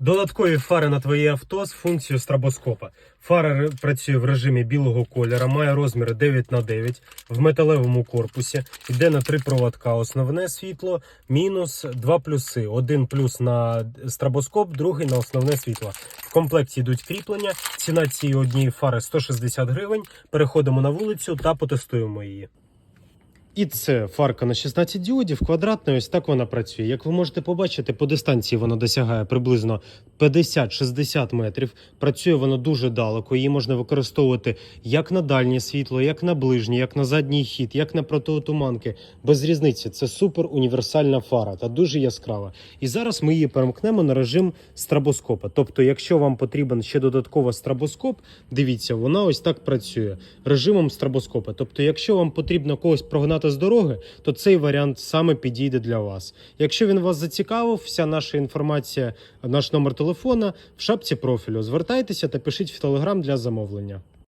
Додаткові фари на твоє авто з функцією стробоскопа. Фара працює в режимі білого кольора, має розміри 9 на 9 в металевому корпусі. Йде на три проводка. Основне світло, мінус, два плюси. Один плюс на стробоскоп, другий на основне світло. В комплекті йдуть кріплення. Ціна цієї однієї фари 160 гривень. Переходимо на вулицю та потестуємо її. І це фарка на 16 діодів, квадратна, ось так вона працює. Як ви можете побачити, по дистанції вона досягає приблизно 50-60 метрів. Працює вона дуже далеко. Її можна використовувати як на дальнє світло, як на ближнє, як на задній хід, як на протиотуманки. Без різниці. Це супер універсальна фара та дуже яскрава. І зараз ми її перемкнемо на режим стробоскопа. Тобто, якщо вам потрібен ще додатково стробоскоп, дивіться, вона ось так працює режимом стробоскопа. Тобто, якщо вам потрібно когось прогнати з дороги, то цей варіант саме підійде для вас. Якщо він вас зацікавив, вся наша інформація, наш номер телефона в шапці профілю. Звертайтеся та пишіть в телеграм для замовлення.